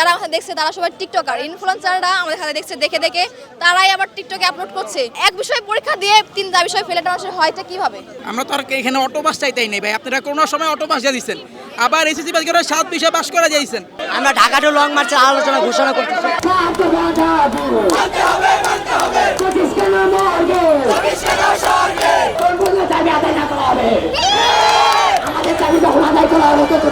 যারা আমাদের দেখছে তারা সবাই টিকটকার ইনফ্লুয়েন্সাররা আমাদের খাতে দেখছে দেখে দেখে তারাই আবার টিকটকে আপলোড করছে। এক বিষয়ে পরীক্ষা দিয়ে তিনটা বিষয় ফেলে মানুষের হয়টা কীভাবে? আমরা তো আর এখানে অটো বাস চাইতেই নেই ভাই। আপনারা কোনো সময় অটো বাস দিয়েছেন আবার এসএসসি বাস করে সাত বিষয় বাস করা যাইছেন আমরা ঢাকা টু লং মার্চের আলোচনা ঘোষণা করতেছি। দুই মাস মধ্যে একটা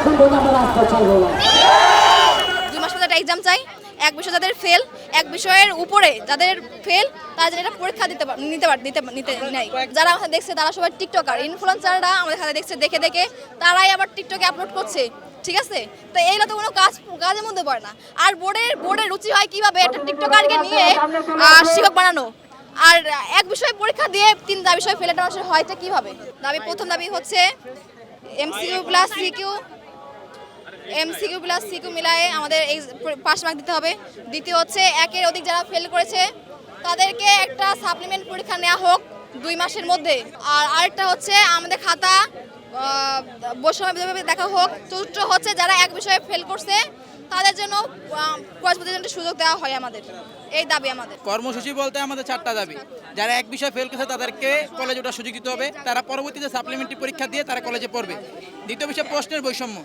এক্সাম চাই, এক বিষয় যাদের ফেল এক বিষয়ের উপরে যাদের ফেল তারা যেন এটা পরীক্ষা দিতে নিতে পার নিতে নিতে নেয়। যারা আমাদের দেখছে, তারা সবাই টিকটকার ইনফ্লুয়েন্সাররা আমাদের খাতে দেখছে, দেখে দেখে তারাই আবার টিকটকে আপলোড করছে, ঠিক আছে? তো এইগুলো তো কোনো কাজ কাজের মধ্যে পড়ে না। আর বোর্ডের বোর্ডের রুচি হয় কীভাবে? একটা টিকটকারকে নিয়ে শিক্ষক বানানো। আর এক বিষয়ে পরীক্ষা দিয়ে তিন তিনটা বিষয় ফেলে মানুষের হয়টা কীভাবে? দাবি প্রথম দাবি হচ্ছে MCQ plus CQ MCQ plus CQ মিলায়ে আমাদের এই পাশ মার্ক দিতে হবে। দ্বিতীয় হচ্ছে একের অধিক যারা ফেল করেছে, তাদেরকে একটা সাপ্লিমেন্ট পরীক্ষা নেওয়া হোক দুই মাসের মধ্যে। আর আরেকটা হচ্ছে আমাদের খাতা বৈষম্য দেখা হোক চতুর্থ হচ্ছে যারা এক বিষয়ে ফেল করছে তাদের জন্য প্রতিষ্ঠানের সুযোগ দেওয়া হয় আমাদের। এই দাবি আমাদের। কর্মসূচি বলতে আমাদের চারটা দাবি। যারা এক বিষয়ে ফেল করছে তাদেরকে কলেজে ওঠার সুযোগ দিতে হবে। তারা পরবর্তীতে সাপ্লিমেন্টারি পরীক্ষা দিয়ে তারা কলেজে পড়বে। দ্বিতীয় বিষয় প্রশ্নের বৈষম্য।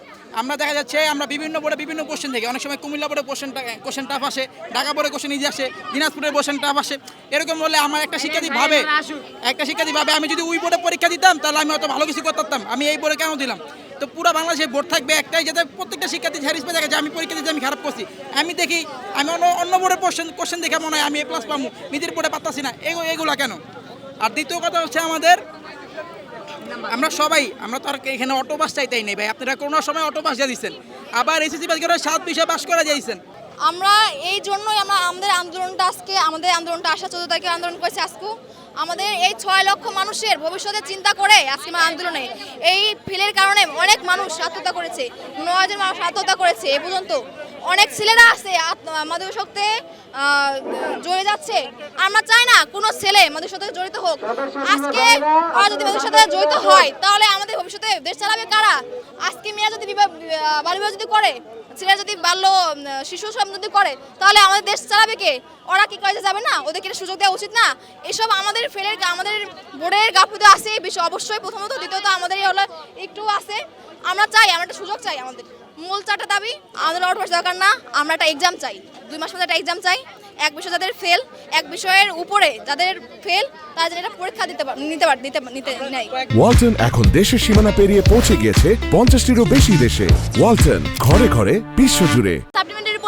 আমরা দেখা যাচ্ছে আমরা বিভিন্ন বোর্ডে বিভিন্ন কোশ্চেন থেকে অনেক সময় কুমিল্লা বোর্ডে কোশ্চেনটা কোশ্চেন টাফ আসে ঢাকা বোর্ডে কোশ্চেন ইজি আসে দিনাজপুরের কোশ্চেন টাফ আসে। এরকম বললে আমার একটা শিক্ষার্থী ভাবে একটা শিক্ষার্থী ভাবে আমি যদি ওই বোর্ডে পরীক্ষা দিতাম তাহলে আমি হয়তো ভালো কিছু করতে পারতাম আমি এই বোর্ডে কেন দিলাম? তো পুরো বাংলাদেশে বোর্ড থাকবে একটাই, যাতে প্রত্যেকটা শিক্ষার্থী হ্যারিস পেয়ে যে আমি পরীক্ষা দিতে আমি খারাপ করছি। আমি দেখি, আমি অন্য অন্য বোর্ডের কোশ্চেন কোশ্চেন দেখে মনে হয় আমি এ প্লাস পাবো, নিজের বোর্ডে পাচ্ছি না। এগো, এগুলা কেন? আর দ্বিতীয় কথা হচ্ছে আমাদের, আমরা সবাই, আমরা তো আর এখানে অটো বাস চাইতেই নেই ভাই। আপনারা কোনো সময় অটো বাস দিয়ে দিচ্ছেন। আবার এসএসসি বাস করে সাত বিষয় বাস করা যাইছেন আমরা এই জন্যই আমরা আমাদের আন্দোলনটা আজকে, আমাদের আন্দোলনটা আসা চোদ্দ তারিখে আন্দোলন করেছি আজকে। আমাদের এই ছয় লক্ষ মানুষের ভবিষ্যতে চিন্তা করে আজকে আন্দোলনে। এই ফিলের কারণে অনেক মানুষ আত্মহত্যা করেছে। নয় জন মানুষ আত্মহত্যা করেছে এ পর্যন্ত। অনেক ছেলেরা আছে আমাদের শক্তি জড়ে যাচ্ছে। আমরা চাই না কোনো ছেলে আমাদের সাথে জড়িত হোক। আজকে যদি আমাদের সাথে জড়িত হয়, তাহলে আমাদের ভবিষ্যতে দেশ চালাবে কারা? আজকে মেয়েরা যদি বিবাহ যদি করে ছেলেরা যদি বাল্য শিশু শ্রম যদি করে, তাহলে আমাদের দেশ চালাবে কে? ওরা কি কাজে যাবে না? ওদেরকে সুযোগ দেওয়া উচিত না? এসব আমাদের ফেলের আমাদের বোর্ডের গাফুতে আছে বিষয়। অবশ্যই প্রথমত, দ্বিতীয়ত আমাদের এই হলো একটু আছে। আমরা চাই, আমরা একটা সুযোগ চাই আমাদের। মূল চারটা দাবি, আমাদের অটোপাস দরকার না, আমরা একটা এক্সাম চাই। দুই মাস পরে একটা এক্সাম চাই। এক বিষয় যাদের ফেল এক বিষয়ের উপরে যাদের ফেল তারা যেন এটা পরীক্ষা দিতে নিতে পার দিতে নিতে নাই ওয়ালটন এখন দেশের সীমানা পেরিয়ে পৌঁছে গিয়েছে পঞ্চাশটিরও বেশি দেশে। ওয়ালটন ঘরে ঘরে বিশ্বজুড়ে। সাপ্লিমেন্টারি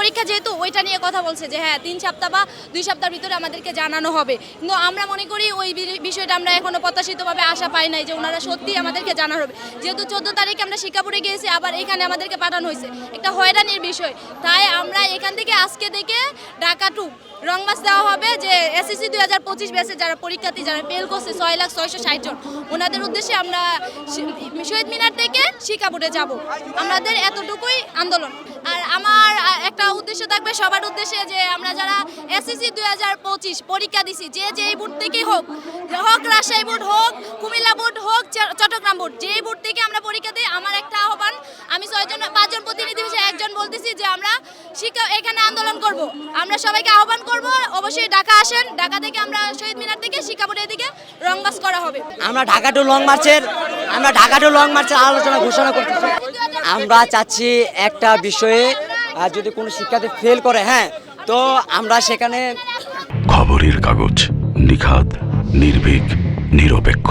পরীক্ষা যেহেতু ওইটা নিয়ে কথা বলছে যে হ্যাঁ তিন সপ্তাহ বা দুই সপ্তাহের ভিতরে আমাদেরকে জানানো হবে। কিন্তু আমরা মনে করি ওই বিষয়টা আমরা এখনও প্রত্যাশিতভাবে আশা পাই নাই যে ওনারা সত্যি আমাদেরকে জানানো হবে। যেহেতু চোদ্দ তারিখে আমরা শিকাপুরে গিয়েছি, আবার এখানে আমাদেরকে পাঠানো হয়েছে। একটা হয়রানির বিষয়। তাই আমরা এখান থেকে আজকে থেকে ঢাকা টু রংমাস দেওয়া হবে যে এসএসসি দুই হাজার পঁচিশ ব্যাচের যারা পরীক্ষার্থী যারা ফেল করছে ছয় লাখ ছয়শো ষাট জন, ওনাদের উদ্দেশ্যে আমরা শহীদ মিনার থেকে শিকাপুরে যাব। আমাদের এতটুকুই আন্দোলন। আর আমার একটা উদ্দেশ্য থাকবে, সবার উদ্দেশ্যে যে আমরা যারা এসএসসি দুই হাজার পঁচিশ পরীক্ষা দিছি, যে যেই বোর্ড থেকেই হোক হোক রাজশাহী বোর্ড হোক, কুমিল্লা বোর্ড হোক চট্টগ্রাম বোর্ড যেই বোর্ড থেকে আমরা পরীক্ষা দিই আমার একটা আহ্বান আমি ছয়জন পাঁচজন প্রতিনিধি হিসেবে একজন বলতেছি যে আমরা শিক্ষা এখানে আন্দোলন করব। আমরা সবাইকে আহ্বান করব অবশ্যই ঢাকা আসেন। ঢাকা থেকে আমরা শহীদ মিনার থেকে শিক্ষা বোর্ডের দিকে রংবাস করা হবে। আমরা ঢাকা টু লং মার্চের আমরা ঢাকা টু লং মার্চের আলোচনা ঘোষণা করতেছি। আমরা চাচ্ছি একটা বিষয়ে যদি কোনো শিক্ষার্থী ফেল করে হ্যাঁ তো আমরা সেখানে খবরের কাগজ নিখাদ নির্ভীক নিরপেক্ষ।